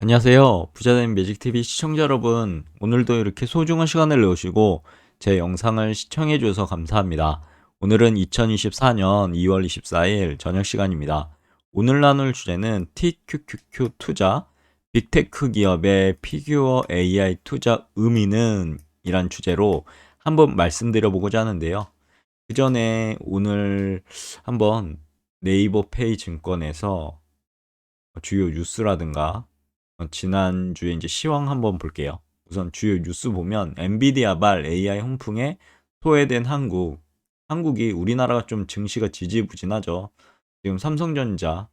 안녕하세요. 부자된 매직TV 시청자 여러분. 오늘도 이렇게 소중한 시간을 내오시고 제 영상을 시청해 주셔서 감사합니다. 오늘은 2024년 2월 24일 저녁 시간입니다. 오늘 나눌 주제는 TQQQ 투자, 빅테크 기업의 피규어 AI 투자 의미는 이란 주제로 한번 말씀드려 보고자 하는데요. 그 전에 오늘 한번 네이버 페이 증권에서 주요 뉴스라든가 어, 지난주에 이제 시황 한번 볼게요. 우선 주요 뉴스 보면 엔비디아 발 AI 훈풍에 소외된 한국. 한국이 우리나라가 좀 증시가 지지부진하죠. 지금 삼성전자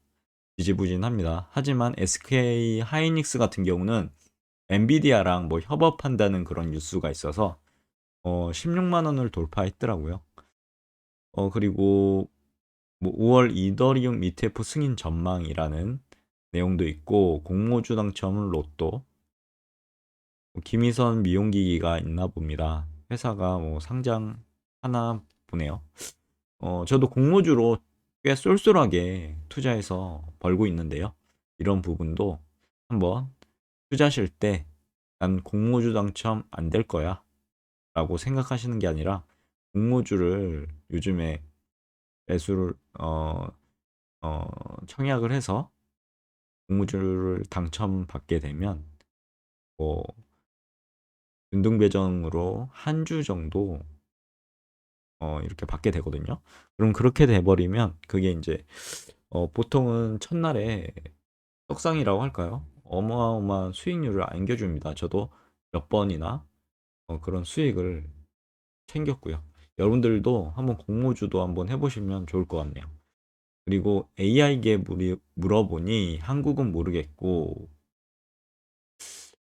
지지부진합니다. 하지만 SK 하이닉스 같은 경우는 엔비디아랑 뭐 협업한다는 그런 뉴스가 있어서 어 16만 원을 돌파했더라고요. 어 그리고 뭐 5월 이더리움 ETF 승인 전망이라는 내용도 있고 공모주 당첨은 로또 뭐 김희선 미용기기가 있나 봅니다. 회사가 뭐 상장 하나 보네요. 어, 저도 공모주로 꽤 쏠쏠하게 투자해서 벌고 있는데요. 이런 부분도 한번 투자하실 때 난 공모주 당첨 안 될 거야 라고 생각하시는 게 아니라 공모주를 요즘에 매수를 어, 어, 청약을 해서 공모주를 당첨받게 되면 뭐 연등 배정으로 한 주 정도 어 이렇게 받게 되거든요. 그럼 그렇게 돼 버리면 그게 이제 어 보통은 첫날에 떡상이라고 할까요? 어마어마한 수익률을 안겨줍니다. 저도 몇 번이나 어 그런 수익을 챙겼고요. 여러분들도 한번 공모주도 한번 해보시면 좋을 것 같네요. 그리고 AI계 물어보니 한국은 모르겠고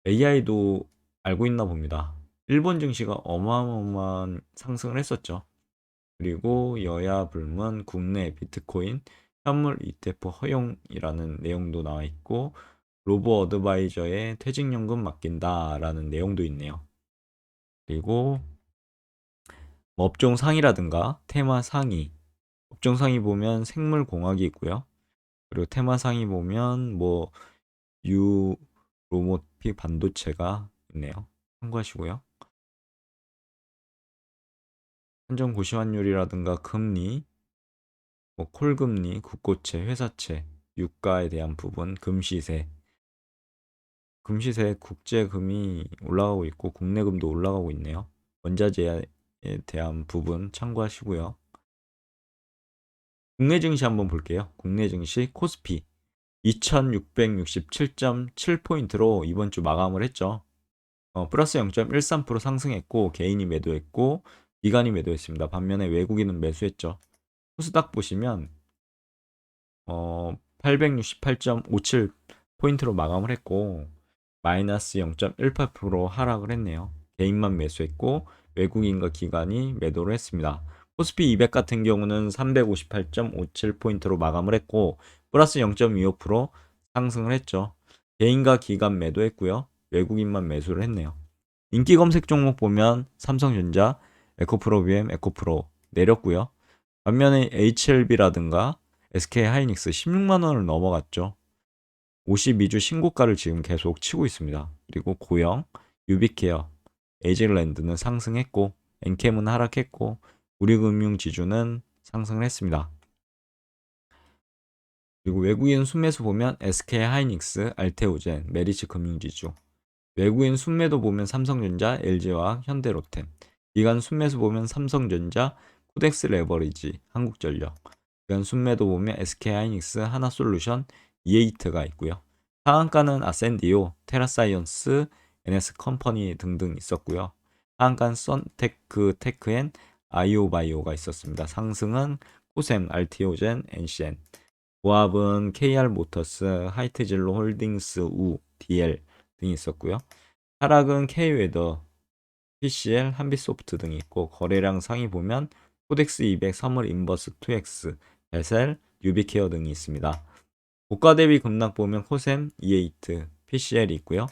AI도 알고 있나 봅니다. 일본 증시가 어마어마한 상승을 했었죠. 그리고 여야 불문 국내 비트코인 현물 ETF 허용이라는 내용도 나와 있고 로보 어드바이저의 퇴직연금 맡긴다라는 내용도 있네요. 그리고 뭐 업종 상이라든가 테마 상이 업종 상위 보면 생물공학이 있고요. 그리고 테마 상위 보면 뭐 유 로모틱 반도체가 있네요. 참고하시고요. 한정 고시환율이라든가 금리, 뭐 콜금리, 국고채, 회사채, 유가에 대한 부분, 금시세, 금시세 국제금이 올라가고 있고 국내금도 올라가고 있네요. 원자재에 대한 부분 참고하시고요. 국내 증시 한번 볼게요. 국내 증시 코스피 2667.7포인트로 이번 주 마감을 했죠. 어, 플러스 0.13% 상승했고 개인이 매도했고 기관이 매도했습니다. 반면에 외국인은 매수했죠. 코스닥 보시면 어, 868.57 포인트로 마감을 했고 마이너스 0.18% 하락을 했네요. 개인만 매수했고 외국인과 기관이 매도를 했습니다. 코스피 200 같은 경우는 358.57포인트로 마감을 했고 플러스 0.25% 상승을 했죠. 개인과 기관 매도했고요. 외국인만 매수를 했네요. 인기 검색 종목 보면 삼성전자, 에코프로 비엠, 에코프로 내렸고요. 반면에 HLB라든가 SK 하이닉스 16만 원을 넘어갔죠. 52주 신고가를 지금 계속 치고 있습니다. 그리고 고영, 유비케어, 에이즐랜드는 상승했고 엔캠은 하락했고 우리금융 지주는 상승을 했습니다. 그리고 외국인 순매수 보면 SK 하이닉스, 알테오젠, 메리츠 금융지주. 외국인 순매도 보면 삼성전자, LG화학, 현대로템. 기관 순매수 보면 삼성전자, 코덱스 레버리지, 한국전력. 기관 순매도 보면 SK 하이닉스, 하나솔루션, 이에이트가 있고요. 상한가는 아센디오, 테라사이언스, NS 컴퍼니 등등 있었고요. 하한가는 썬테크, 테크엔, 아이오바이오가 있었습니다. 상승은 코셈, 알티오젠, 엔시엔. 보합은 KR 모터스, 하이트진로 홀딩스, 우, DL 등이 있었고요. 하락은 K웨더, PCL, 한빛소프트 등이 있고 거래량 상위 보면 코덱스 200, 3월 인버스 2X, 베셀, 유비케어 등이 있습니다. 고가 대비 급락 보면 코셈, 이에이트, PCL이 있고요.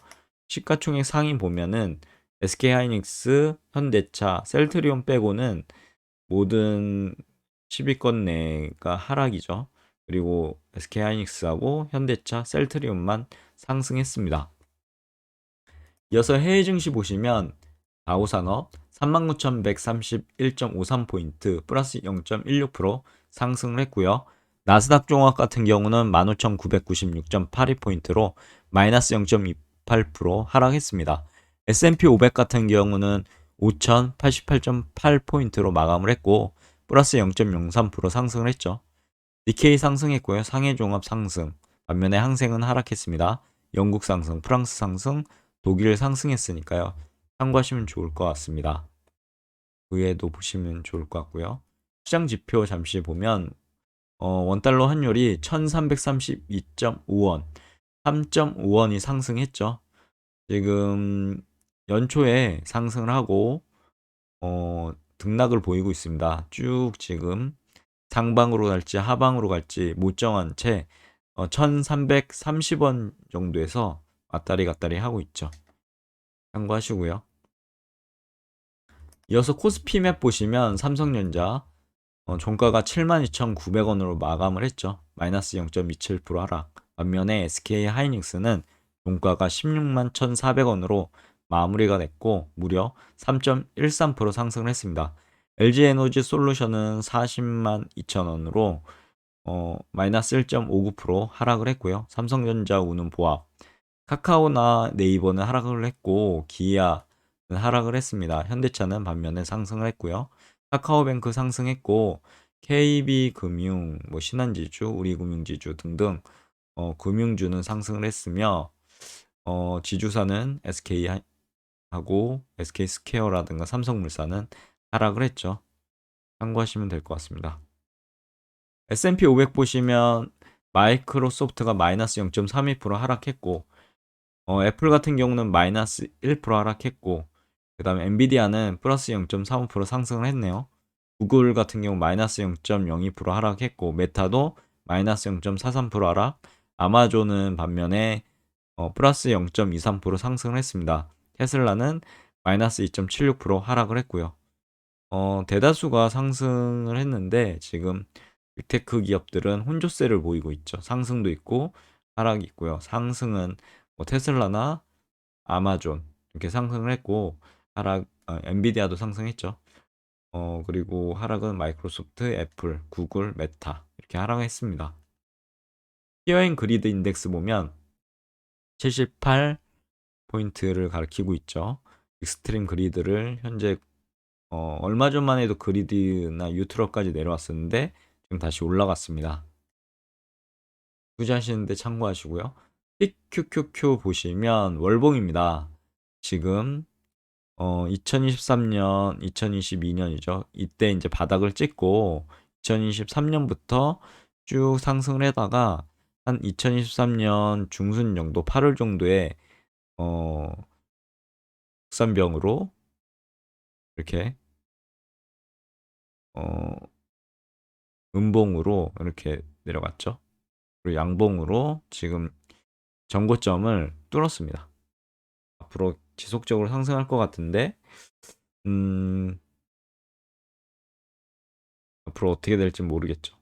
시가총액 상위 보면은 SK하이닉스, 현대차, 셀트리온 빼고는 모든 10위권 내가 하락이죠. 그리고 SK하이닉스하고 현대차, 셀트리온만 상승했습니다. 이어서 해외 증시 보시면 다우산업 39,131.53포인트 플러스 0.16% 상승을 했고요. 나스닥 종합 같은 경우는 15,996.82포인트로 마이너스 0.28% 하락했습니다. S&P 500 같은 경우는 5,088.8포인트로 마감을 했고 플러스 0.03% 상승을 했죠. 니케이 상승했고요. 상해 종합 상승. 반면에 항생은 하락했습니다. 영국 상승, 프랑스 상승, 독일 상승했으니까요. 참고하시면 좋을 것 같습니다. 그 외에도 보시면 좋을 것 같고요. 시장 지표 잠시 보면 어, 원달러 환율이 1332.5원, 3.5원이 상승했죠. 지금 연초에 상승을 하고 어, 등락을 보이고 있습니다. 쭉 지금 상방으로 갈지 하방으로 갈지 못 정한 채 어, 1330원 정도에서 왔다리 갔다리 하고 있죠. 참고하시고요. 이어서 코스피맵 보시면 삼성전자 어, 종가가 72,900원으로 마감을 했죠. 마이너스 0.27% 하락. 반면에 SK 하이닉스는 종가가 16만 1,400원으로 마무리가 됐고 무려 3.13% 상승을 했습니다. LG 에너지 솔루션은 40만 2천원으로 어, 마이너스 1.59% 하락을 했고요. 삼성전자 우는 보합, 카카오나 네이버는 하락을 했고 기아는 하락을 했습니다. 현대차는 반면에 상승을 했고요. 카카오뱅크 상승했고 KB금융, 뭐 신한지주, 우리금융지주 등등 어, 금융주는 상승을 했으며 어, 지주사는 SK 하고 SK 스퀘어라든가 삼성물산은 하락을 했죠. 참고하시면 될 것 같습니다. S&P 500 보시면 마이크로소프트가 마이너스 0.32% 하락했고 어, 애플 같은 경우는 마이너스 1% 하락했고 그 다음에 엔비디아는 플러스 0.35% 상승을 했네요. 구글 같은 경우 마이너스 0.02% 하락했고 메타도 마이너스 0.43% 하락 아마존은 반면에 어, 플러스 0.23% 상승을 했습니다. 테슬라는 마이너스 2.76% 하락을 했고요. 어, 대다수가 상승을 했는데 지금 빅테크 기업들은 혼조세를 보이고 있죠. 상승도 있고 하락이 있고요. 상승은 뭐 테슬라나 아마존 이렇게 상승을 했고 하락 어, 엔비디아도 상승했죠. 어, 그리고 하락은 마이크로소프트, 애플, 구글, 메타 이렇게 하락했습니다. 히어앤 그리드 인덱스 보면 78 포인트를 가리키고 있죠. 익스트림 그리드를 현재 어, 얼마 전만 해도 그리드나 유트럭까지 내려왔었는데 지금 다시 올라갔습니다. 투자하시는데 참고하시고요. PQQQ 보시면 월봉입니다. 지금 어, 2023년, 2022년이죠. 이때 이제 바닥을 찍고 2023년부터 쭉 상승을 하다가 한 2023년 중순 정도 8월 정도에 어, 국산병으로 이렇게 어, 음봉으로 이렇게 내려갔죠. 그리고 양봉으로 지금 전고점을 뚫었습니다. 앞으로 지속적으로 상승할 것 같은데, 음, 앞으로 어떻게 될지 모르겠죠.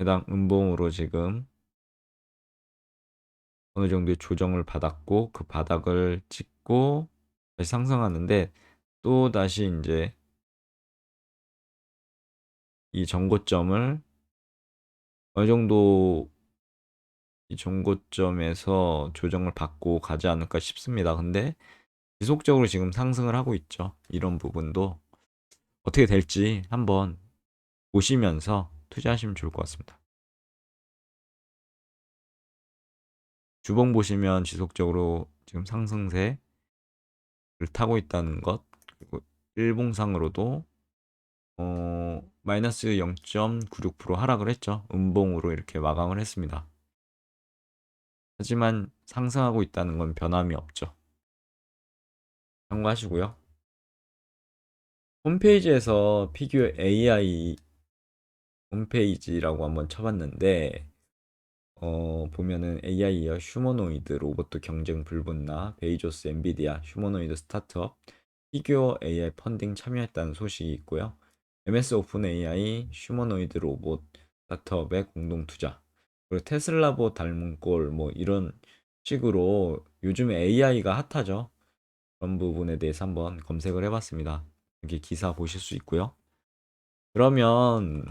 해당 음봉으로 지금 어느 정도의 조정을 받았고 그 바닥을 찍고 다시 상승하는데 또 다시 이제 이 전고점을 어느 정도 이 전고점에서 조정을 받고 가지 않을까 싶습니다. 근데 지속적으로 지금 상승을 하고 있죠. 이런 부분도 어떻게 될지 한번 보시면서 투자하시면 좋을 것 같습니다. 주봉 보시면 지속적으로 지금 상승세를 타고 있다는 것 그리고 일봉상으로도 어, 마이너스 0.96% 하락을 했죠. 음봉으로 이렇게 마감을 했습니다. 하지만 상승하고 있다는 건 변함이 없죠. 참고하시고요. 홈페이지에서 피규어 AI 홈페이지라고 한번 쳐봤는데 어, 보면은 AI와 휴머노이드 로봇도 경쟁 불붙나 베이조스 엔비디아 휴머노이드 스타트업 피규어 AI 펀딩 참여했다는 소식이 있고요. MS 오픈 AI 휴머노이드 로봇 스타트업의 공동 투자. 그리고 테슬라보 닮은 꼴 뭐 이런 식으로 요즘에 AI가 핫하죠. 그런 부분에 대해서 한번 검색을 해봤습니다. 여기 기사 보실 수 있고요. 그러면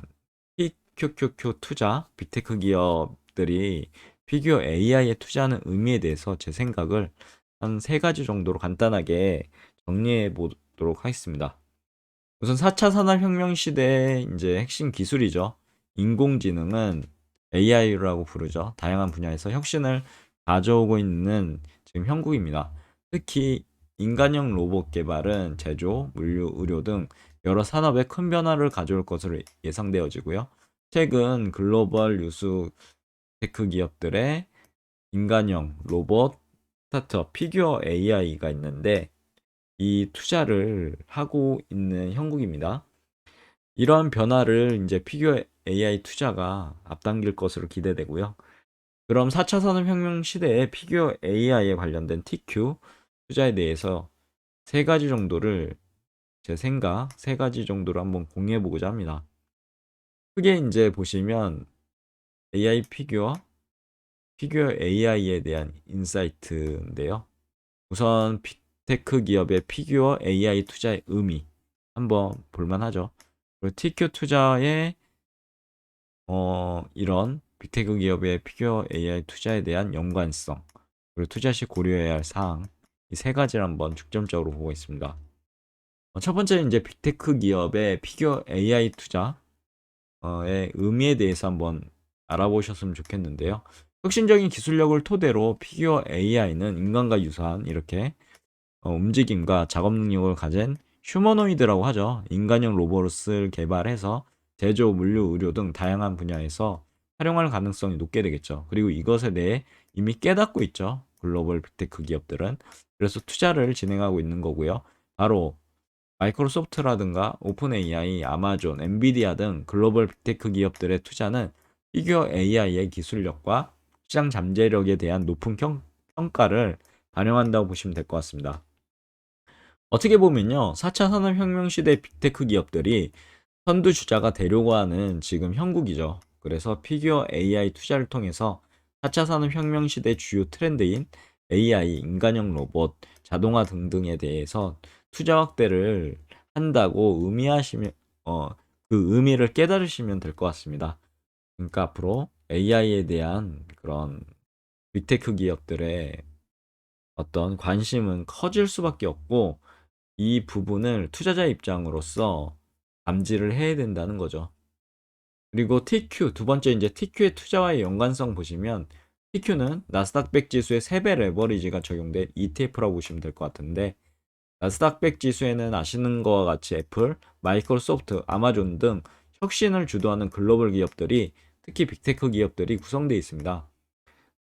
PQQQ 투자, 빅테크 기업 들이 피규어 AI에 투자하는 의미에 대해서 제 생각을 한 세 가지 정도로 간단하게 정리해 보도록 하겠습니다. 우선 4차 산업혁명 시대의 이제 핵심 기술이죠. 인공지능은 AI라고 부르죠. 다양한 분야에서 혁신을 가져오고 있는 지금 형국입니다. 특히 인간형 로봇 개발은 제조, 물류, 의료 등 여러 산업에 큰 변화를 가져올 것으로 예상되어지고요. 최근 글로벌 유수 테크 기업들의 인간형 로봇 스타트업 피규어 AI가 있는데 이 투자를 하고 있는 형국입니다. 이러한 변화를 이제 피규어 AI 투자가 앞당길 것으로 기대되고요. 그럼 4차 산업혁명 시대에 피규어 AI에 관련된 TQ 투자에 대해서 세 가지 정도를 제 생각 세 가지 정도로 한번 공유해 보고자 합니다. 크게 이제 보시면 AI 피규어, 피규어 AI에 대한 인사이트인데요. 우선 빅테크 기업의 피규어 AI 투자의 의미 한번 볼만하죠. 그리고 TQ 투자의 어, 이런 빅테크 기업의 피규어 AI 투자에 대한 연관성, 그리고 투자 시 고려해야 할 사항, 이 세 가지를 한번 중점적으로 보고 있습니다. 어, 첫 번째는 이제 빅테크 기업의 피규어 AI 투자의 의미에 대해서 한번 알아보셨으면 좋겠는데요. 혁신적인 기술력을 토대로 피규어 AI는 인간과 유사한 이렇게 어, 움직임과 작업 능력을 가진 휴머노이드라고 하죠. 인간형 로봇을 개발해서 제조, 물류, 의료 등 다양한 분야에서 활용할 가능성이 높게 되겠죠. 그리고 이것에 대해 이미 깨닫고 있죠. 글로벌 빅테크 기업들은. 그래서 투자를 진행하고 있는 거고요. 바로 마이크로소프트라든가 오픈 AI, 아마존, 엔비디아 등 글로벌 빅테크 기업들의 투자는 피규어 AI의 기술력과 시장 잠재력에 대한 높은 평, 평가를 반영한다고 보시면 될 것 같습니다. 어떻게 보면요. 4차 산업혁명 시대 빅테크 기업들이 선두 주자가 되려고 하는 지금 형국이죠. 그래서 피규어 AI 투자를 통해서 4차 산업혁명 시대 주요 트렌드인 AI, 인간형 로봇, 자동화 등등에 대해서 투자 확대를 한다고 의미하시면 어, 그 의미를 깨달으시면 될 것 같습니다. 그러니까 앞으로 AI에 대한 그런 빅테크 기업들의 어떤 관심은 커질 수밖에 없고 이 부분을 투자자 입장으로서 감지를 해야 된다는 거죠. 그리고 TQ 두 번째 이제 TQ의 투자와의 연관성 보시면 TQ는 나스닥 100 지수의 3배 레버리지가 적용된 ETF라고 보시면 될 것 같은데 나스닥 100 지수에는 아시는 것과 같이 애플, 마이크로소프트, 아마존 등 혁신을 주도하는 글로벌 기업들이 특히 빅테크 기업들이 구성되어 있습니다.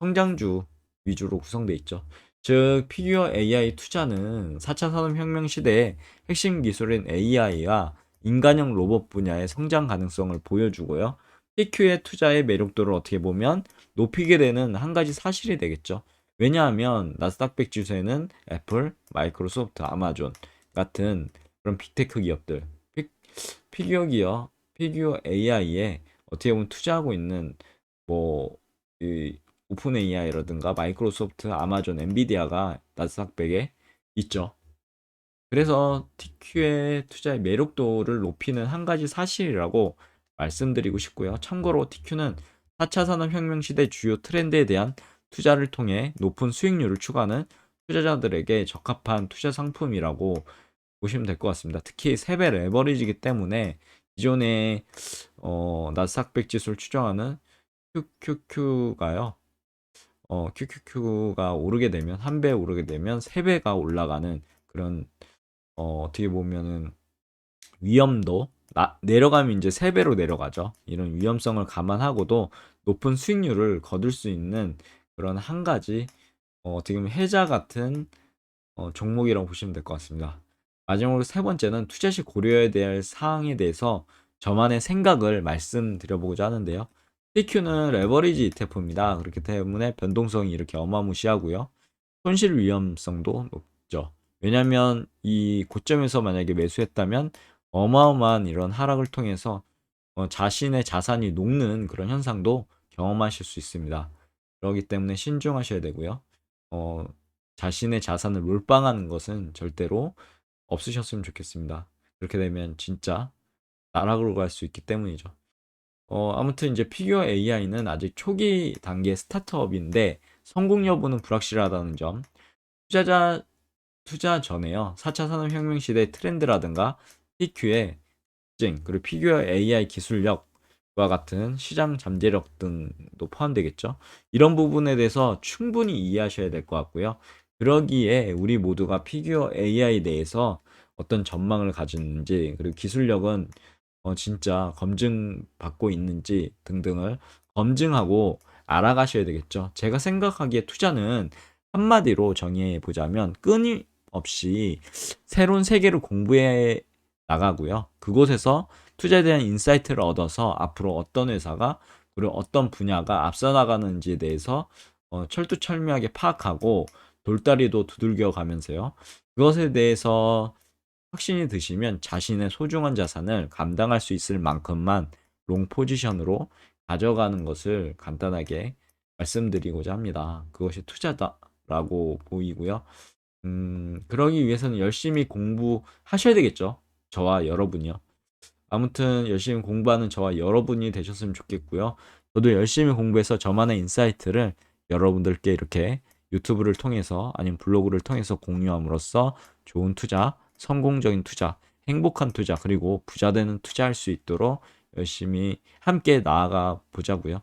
성장주 위주로 구성되어 있죠. 즉 피규어 AI 투자는 4차 산업혁명 시대의 핵심 기술인 AI와 인간형 로봇 분야의 성장 가능성을 보여주고요. PQ의 투자의 매력도를 어떻게 보면 높이게 되는 한 가지 사실이 되겠죠. 왜냐하면 나스닥 100 지수에는 애플, 마이크로소프트, 아마존 같은 그런 빅테크 기업들, 피, 피규어 기업, 피규어 AI에 어떻게 보면 투자하고 있는 뭐 오픈 AI라든가 마이크로소프트, 아마존, 엔비디아가 나스닥 100에 있죠. 그래서 TQ의 투자의 매력도를 높이는 한 가지 사실이라고 말씀드리고 싶고요. 참고로 TQ는 4차 산업혁명 시대 주요 트렌드에 대한 투자를 통해 높은 수익률을 추구하는 투자자들에게 적합한 투자 상품이라고 보시면 될 것 같습니다. 특히 3배 레버리지이기 때문에 기존의 어, 나스닥 100 지수를 추정하는 QQQ가요. 어, QQQ가 오르게 되면 한 배 오르게 되면 3배가 올라가는 그런 어, 어떻게 보면은 위험도 나, 내려가면 이제 3배로 내려가죠. 이런 위험성을 감안하고도 높은 수익률을 거둘 수 있는 그런 한 가지 어, 보면 해자 같은 어, 종목이라고 보시면 될 것 같습니다. 마지막으로 세 번째는 투자 시 고려해야 될 사항에 대해서 저만의 생각을 말씀드려보고자 하는데요. TQ는 레버리지 ETF입니다. 그렇기 때문에 변동성이 이렇게 어마무시하고요. 손실 위험성도 높죠. 왜냐하면 이 고점에서 만약에 매수했다면 어마어마한 이런 하락을 통해서 어, 자신의 자산이 녹는 그런 현상도 경험하실 수 있습니다. 그렇기 때문에 신중하셔야 되고요. 어, 자신의 자산을 몰빵하는 것은 절대로 없으셨으면 좋겠습니다. 그렇게 되면 진짜 나락으로 갈 수 있기 때문이죠. 어, 아무튼 이제 피규어 AI는 아직 초기 단계 스타트업인데 성공 여부는 불확실하다는 점. 투자자 투자 전에요. 4차 산업혁명 시대의 트렌드라든가 TQ의 특징, 그리고 피규어 AI 기술력 과 같은 시장 잠재력 등도 포함되겠죠. 이런 부분에 대해서 충분히 이해하셔야 될 것 같고요. 그러기에 우리 모두가 피규어 AI 대해서 어떤 전망을 가지는지, 그리고 기술력은 어, 진짜 검증받고 있는지 등등을 검증하고 알아가셔야 되겠죠. 제가 생각하기에 투자는 한마디로 정의해 보자면 끊임없이 새로운 세계를 공부해 나가고요. 그곳에서 투자에 대한 인사이트를 얻어서 앞으로 어떤 회사가 그리고 어떤 분야가 앞서 나가는지에 대해서 어, 철두철미하게 파악하고 돌다리도 두들겨 가면서요. 그것에 대해서 확신이 드시면 자신의 소중한 자산을 감당할 수 있을 만큼만 롱 포지션으로 가져가는 것을 간단하게 말씀드리고자 합니다. 그것이 투자다라고 보이고요. 음, 그러기 위해서는 열심히 공부하셔야 되겠죠. 저와 여러분이요. 아무튼 열심히 공부하는 저와 여러분이 되셨으면 좋겠고요. 저도 열심히 공부해서 저만의 인사이트를 여러분들께 이렇게 유튜브를 통해서 아니면 블로그를 통해서 공유함으로써 좋은 투자, 성공적인 투자, 행복한 투자, 그리고 부자 되는 투자할 수 있도록 열심히 함께 나아가 보자고요.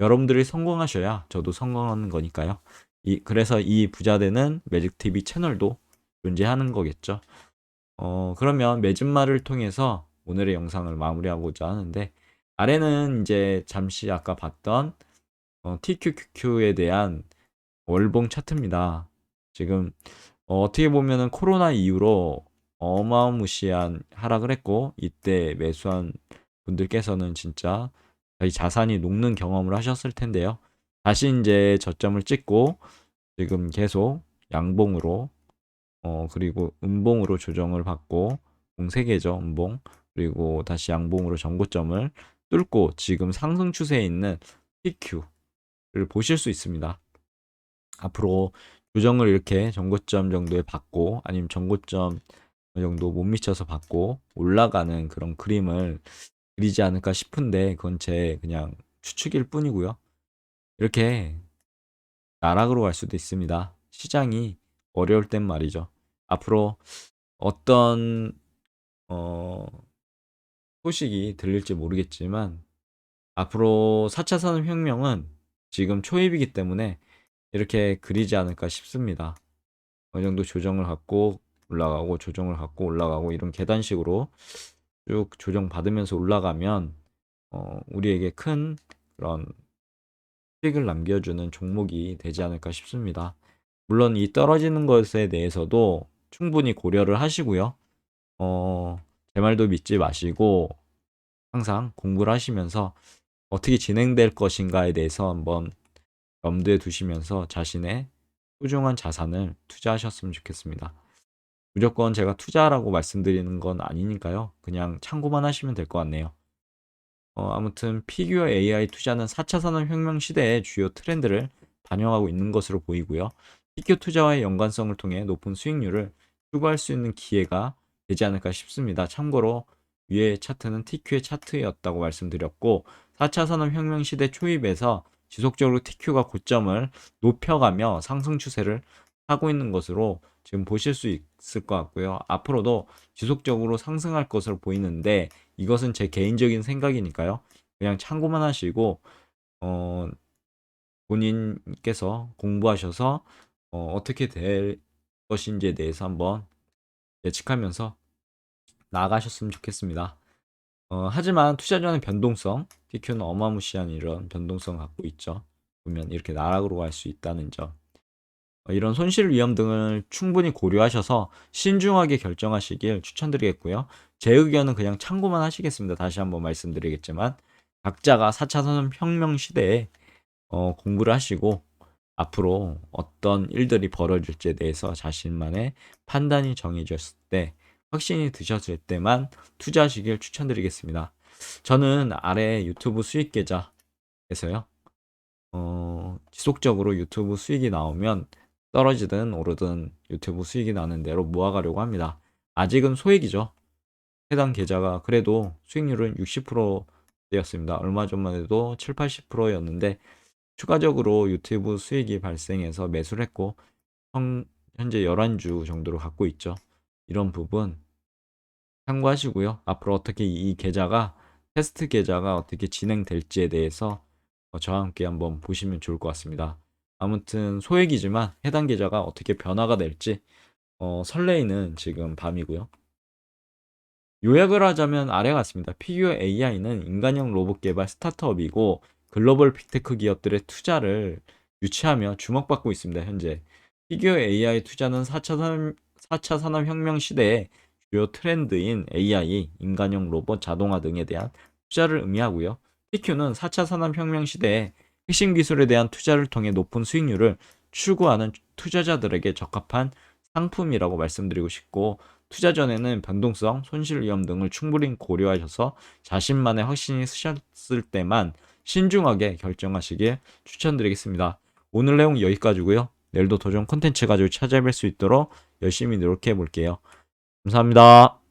여러분들이 성공하셔야 저도 성공하는 거니까요. 이, 그래서 이 부자 되는 매직 TV 채널도 존재하는 거겠죠. 어, 그러면 맺은말을 통해서 오늘의 영상을 마무리하고자 하는데, 아래는 이제 잠시 아까 봤던 어, TQQQ에 대한 월봉 차트입니다. 지금 어, 어떻게 보면은 코로나 이후로 어마무시한 하락을 했고, 이때 매수한 분들께서는 진짜 자기 자산이 녹는 경험을 하셨을 텐데요. 다시 이제 저점을 찍고 지금 계속 양봉으로 어 그리고 음봉으로 조정을 받고 공 3개죠 음봉 그리고 다시 양봉으로 전고점을 뚫고 지금 상승 추세에 있는 PQ를 보실 수 있습니다. 앞으로 조정을 이렇게 전고점 정도에 받고 아니면 전고점 정도 못 미쳐서 받고 올라가는 그런 그림을 그리지 않을까 싶은데 그건 제 그냥 추측일 뿐이고요. 이렇게 나락으로 갈 수도 있습니다. 시장이 어려울 땐 말이죠. 앞으로 어떤 어 소식이 들릴지 모르겠지만 앞으로 4차 산업혁명은 지금 초입이기 때문에 이렇게 그리지 않을까 싶습니다. 어느 정도 조정을 갖고 올라가고 조정을 갖고 올라가고 이런 계단식으로 쭉 조정 받으면서 올라가면 어, 우리에게 큰 그런 수익을 남겨주는 종목이 되지 않을까 싶습니다. 물론 이 떨어지는 것에 대해서도 충분히 고려를 하시고요. 어, 제 말도 믿지 마시고 항상 공부를 하시면서 어떻게 진행될 것인가에 대해서 한번 염두에 두시면서 자신의 소중한 자산을 투자하셨으면 좋겠습니다. 무조건 제가 투자라고 말씀드리는 건 아니니까요. 그냥 참고만 하시면 될 것 같네요. 어, 아무튼 피규어 AI 투자는 4차 산업혁명 시대의 주요 트렌드를 반영하고 있는 것으로 보이고요. 피규어 투자와의 연관성을 통해 높은 수익률을 추구할 수 있는 기회가 되지 않을까 싶습니다. 참고로 위의 차트는 TQ의 차트였다고 말씀드렸고 4차 산업혁명 시대 초입에서 지속적으로 TQ가 고점을 높여가며 상승 추세를 하고 있는 것으로 지금 보실 수 있을 것 같고요. 앞으로도 지속적으로 상승할 것으로 보이는데 이것은 제 개인적인 생각이니까요. 그냥 참고만 하시고 어, 본인께서 공부하셔서 어, 어떻게 될 것인지에 대해서 한번 예측하면서 나아가셨으면 좋겠습니다. 어, 하지만 투자 전의 변동성, TQ는 어마무시한 이런 변동성을 갖고 있죠. 보면 이렇게 나락으로 갈 수 있다는 점. 어, 이런 손실 위험 등을 충분히 고려하셔서 신중하게 결정하시길 추천드리겠고요. 제 의견은 그냥 참고만 하시겠습니다. 다시 한번 말씀드리겠지만 각자가 4차 산업혁명 시대에 어, 공부를 하시고 앞으로 어떤 일들이 벌어질지에 대해서 자신만의 판단이 정해졌을 때 확신이 드셨을 때만 투자하시길 추천드리겠습니다. 저는 아래 유튜브 수익 계좌에서요. 어, 지속적으로 유튜브 수익이 나오면 떨어지든 오르든 유튜브 수익이 나는 대로 모아가려고 합니다. 아직은 소액이죠. 해당 계좌가 그래도 수익률은 60%되었습니다. 얼마 전만 해도 7, 80%였는데 추가적으로 유튜브 수익이 발생해서 매수를 했고 형- 현재 11주 정도로 갖고 있죠. 이런 부분 참고하시고요. 앞으로 어떻게 이 계좌가 테스트 계좌가 어떻게 진행될지에 대해서 어, 저와 함께 한번 보시면 좋을 것 같습니다. 아무튼 소액이지만 해당 계좌가 어떻게 변화가 될지 어, 설레이는 지금 밤이고요. 요약을 하자면 아래 같습니다. 피규어 AI는 인간형 로봇 개발 스타트업이고 글로벌 빅테크 기업들의 투자를 유치하며 주목받고 있습니다. 현재 피규어 AI 투자는 4차 산업, 4차 산업혁명 시대의 주요 트렌드인 AI, 인간형 로봇, 자동화 등에 대한 투자를 의미하고요. PQ는 4차 산업혁명 시대에 핵심 기술에 대한 투자를 통해 높은 수익률을 추구하는 투자자들에게 적합한 상품이라고 말씀드리고 싶고 투자 전에는 변동성, 손실 위험 등을 충분히 고려하셔서 자신만의 확신이 쓰셨을 때만 신중하게 결정하시길 추천드리겠습니다. 오늘 내용 여기까지고요. 내일도 도전 콘텐츠 가지고 찾아뵐 수 있도록 열심히 노력해 볼게요. 감사합니다.